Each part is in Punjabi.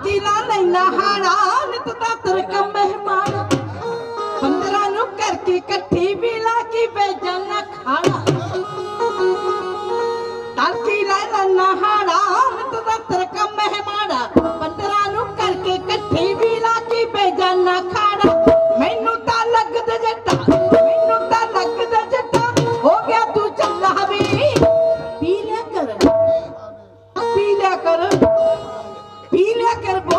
ਤੜਕੀ ਲੈਣਾ ਹਾੜਾ ਨਿਤ ਤਰਕ ਮਹਿਮਾਨ। ਪੰਦਰਾਂ ਨੂੰ ਕਰਕੇ ਇਕੱਠੀ ਵੀ ਲਾ ਕੇ ਬੇਜਨ ਖਾਣਾ। ਤੜਕੀ ਲਾ ਲੈਣਾ ਹਾੜਾ ਨਿਤ ਤਰਕ ਮਹਿਮਾਨ। ਪੰਦਰਾਂ ਨੂੰ ਕਰਕੇ ਇਕੱਠੀ ਵੀ ਲਾ ਕੇ ਬੇਜਨ ਖਾਣਾ। ਮੈਨੂੰ ਤਾਂ ਲੱਗਦਾ ਜੱਟਾ, ਮੈਨੂੰ ਤਾਂ ਲੱਗਦਾ ਜੱਟਾ, ਹੋ ਗਿਆ ਤੂੰ ਚੱਲਾ ਵੀ। ਪੀ ਲਿਆ ਕਰ, ਪੀ ਲਿਆ ਕਰ। ਪੀ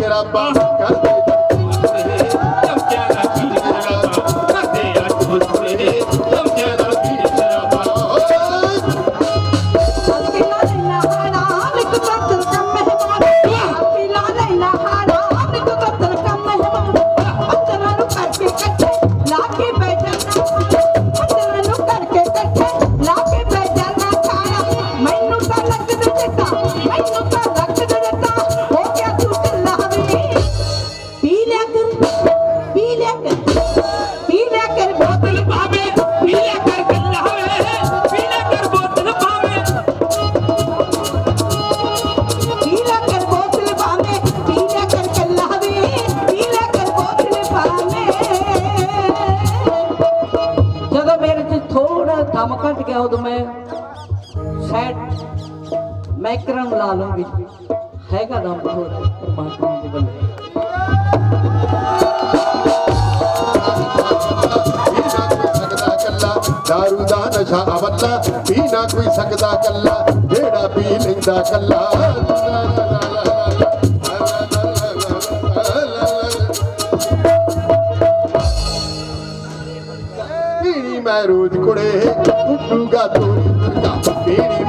ਨਾਲ ਪੀੜ ਦਮ ਘਟ ਗਿਆ ਉਦੋਂ ਮੈਂ ਸ਼ਾਇਦ ਮੈਕਰਾਂ ਨੂੰ ਲਾ ਲੂੰਗੀ ਹੈਗਾ ਦਮ ਥੋੜਾ ਪਰਮਾਤਮਾ ਦੇ ਵੱਲੋਂ। ਦਾਰੂ ਦਾ ਨਸ਼ਾ ਅਵੱਲਾ ਪੀ ਨਾ ਕੋਈ ਸਕਦਾ ਕੱਲਾ, ਜਿਹੜਾ ਪੀ ਲੈਂਦਾ ਕੱਲਾ। ਪੀਣੀ ਮੈਂ ਰੋਜ਼ ਕੁੜੇ ਉੱਡੂਗਾ ਤੋਰੀ ਤੁਰਗਾ ਪੀਣੀ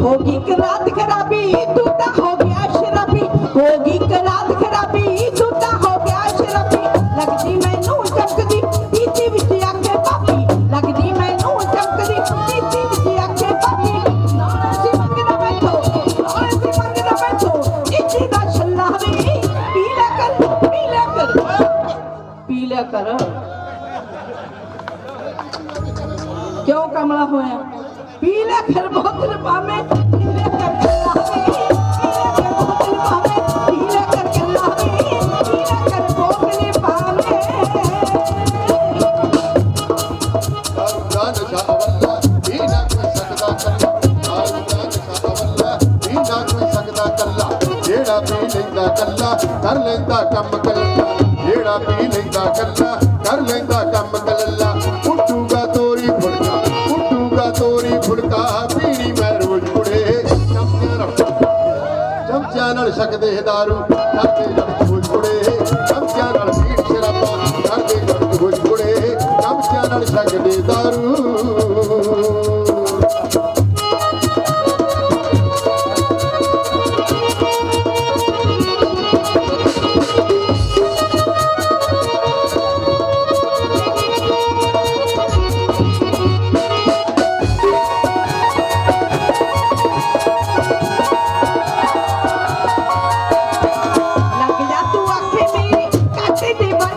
you. ਹੋ ਗਈ ਇੱਕ ਰਾਤ ਖਰਾਬੀ ਤੂੰ ਤਾਂ ਹੋ ਗਿਆ ਸ਼ਰਾਬੀ। ਹੋ ਗਈ ਇੱਕ ਰਾਤ ਖਰਾਬੀ ਤੂੰ ਤਾਂ ਹੋ ਗਿਆ ਸ਼ਰਾਬੀ। ਲੱਗਦੀ ਮੈਨੂੰ ਚਮਕਦੀ ਪੀਤੀ ਵਿੱਚ ਆਖੇ ਪਾਪੀ। ਲੱਗਦੀ ਮੈਨੂੰ ਚਮਕਦੀ ਪੀਤੀ ਵਿੱਚ ਆਖੇ ਪਾਪੀ। ਨਾਲੇ ਸੀ ਮੰਗਦਾ ਬੈਠੋ, ਨਾਲੇ ਸੀ ਮੰਗਦਾ ਬੈਠੋ। ਇੱਥੇ ਦਾ ਛੱਲਾ ਵੇ ਪੀ ਲੈ ਕਰ, ਪੀ ਲੈ ਫਿਰ ਬੋਤਲ ਪਾਵੇਂ ਪੀ ਲੈ ਕਰ ਕੱਲਾ ਵੇ ਬੋਤਲ ਪਾਵੇਂ ਪੀ ਲੈ ਕਰ ਕੱਲਾ ਕਰ ਬੋਤਲ ਪਾਵੇਂ ਦਾ ਨਸ਼ਾ ਅਵੱਲਾ ਹੀ ਕੋਈ ਸਕਦਾ ਕੱਲਾ ਦਾਰੂ ਨਸ਼ਾ ਅਵੱਲਾ ਹੀ ਕੋਈ ਸਕਦਾ ਕੱਲਾ ਜਿਹੜਾ ਪੀ ਲੈਂਦਾ ਕੱਲਾ ਕਰ ਲੈਂਦਾ ਕੰਮ ਕੱਲਾ ਜਿਹੜਾ ਪੀ ਲੈਂਦਾ ਕੱਲਾ ਕਰ ਲੈਂਦਾ ਕੰਮ ਚਮਚਿਆਂ ਨਾਲ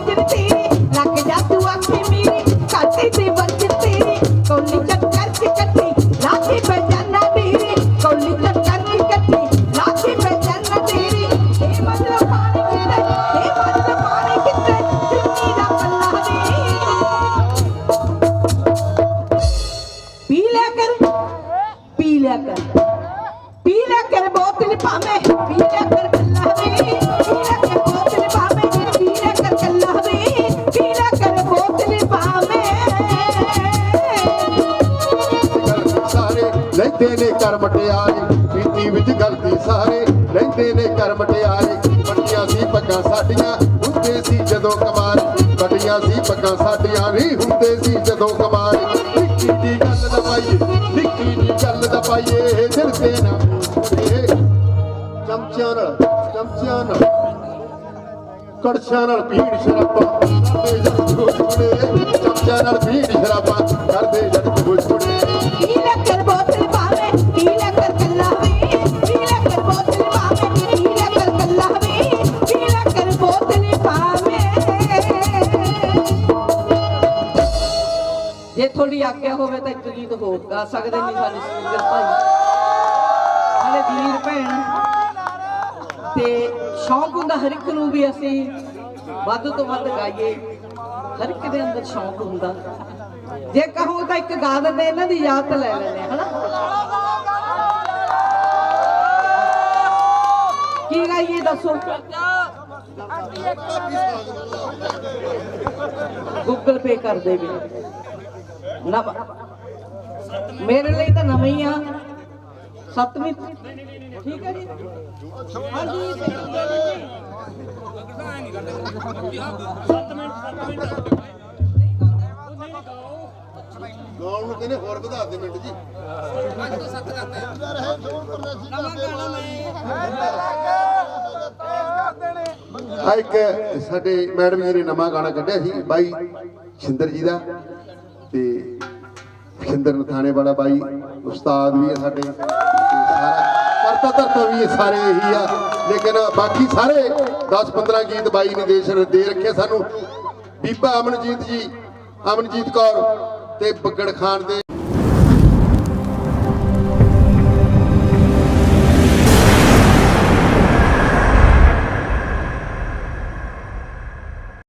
can see. ਲੈਂਦੇ ਨੇ ਕਰ ਮਟਿਆਰੇ ਪੀਤੀ ਵਿੱਚ ਗਲਤੀ ਸਾਰੇ ਲੈਂਦੇ ਨੇ ਕਰ ਮਟਿਆਰੇ ਵੱਡੀਆਂ ਸੀ ਪੱਗਾਂ ਸਾਡੀਆਂ ਹੁੰਦੇ ਸੀ ਜਦੋਂ ਕਮਾਲ, ਵੱਡੀਆਂ ਸੀ ਪੱਗਾਂ ਸਾਡੀਆਂ ਨਹੀਂ ਹੁੰਦੇ ਸੀ ਜਦੋਂ ਕਮਾਲ। ਨਿੱਕੀ ਦੀ ਗੱਲ ਦਾ ਪਾਈਏ, ਨਿੱਕੀ ਦੀ ਗੱਲ ਦਾ ਪਾਈਏ, ਦਿਲ ਤੇ ਨਾ ਚਮਚਿਆਂ ਨਾਲ ਚਮਚਿਆਂ ਨਾਲ ਕੜਛਾਂ ਨਾਲ ਪੀੜ ਸ਼ਰਾਬਾਂ ਜੇ ਥੋੜੀ ਆਗਿਆ ਹੋਵੇ ਤਾਂ ਇੱਕ ਗੀਤ ਹੋਰ ਗਾ ਸਕਦੇ ਨਹੀਂ ਸਾਡੇ ਸਿੰਗਰ ਭਾਈ। ਸਾਡੇ ਵੀਰ ਭੈਣ, ਤੇ ਸ਼ੌਂਕ ਹੁੰਦਾ ਹਰ ਇੱਕ ਨੂੰ ਵੀ ਅਸੀਂ ਵੱਧ ਤੋਂ ਵੱਧ ਗਾਈਏ। ਹਰ ਇੱਕ ਦੇ ਅੰਦਰ ਸ਼ੌਂਕ ਹੁੰਦਾ। ਜੇ ਕਹੋ ਤਾਂ ਇੱਕ ਗਾ ਦਿੰਦੇ, ਇਹਨਾਂ ਦੀ ਯਾਦ ਤਾਂ ਲੈ ਲੈਂਦੇ ਹਨਾ? ਕੀ ਗਾਈਏ ਦੱਸੋ? ਗੂਗਲ ਪੇ ਕਰ ਦੇ ਵੀ। ਮੇਰੇ ਲਈ ਤਾਂ ਨਵਾਂ ਆ। ਸੱਤਵੀਂ ਠੀਕ ਹੈ ਜੀ। ਹਾਂਜੀ, ਗਾਉਣ ਨੂੰ ਕਹਿੰਦੇ ਹੋਰ ਵਧਾ ਦੇ ਮਿੰਟ ਜੀ। ਆ ਇੱਕ ਸਾਡੇ ਮੈਡਮ ਜੀ ਨੇ ਨਵਾਂ ਗਾਣਾ ਕੱਢਿਆ ਸੀ, ਬਾਈ ਸ਼ਿੰਦਰ ਜੀ ਦਾ। ਤੇ ਸ਼ਿੰਦਰ ਨਥਾਣੇ ਵਾਲਾ ਬਾਈ, ਉਸਤਾਦ ਵੀ ਹੈ ਸਾਡੇ। ਤੇ ਸਾਰਾ ਕਰਤਾ ਧਰਤਾ ਵੀ ਇਹ ਸਾਰੇ ਇਹੀ ਆ। ਲੇਕਿਨ ਬਾਕੀ ਸਾਰੇ 10 15 ਗੀਤ ਬਾਈ ਨੇ ਦੇਸ਼ ਦੇ ਰੱਖੇ ਸਾਨੂੰ। ਬੀਬਾ ਅਮਨਜੀਤ ਜੀ, ਅਮਨਜੀਤ ਕੌਰ ਤੇ ਬੱਗੜ ਖਾਨ ਦੇ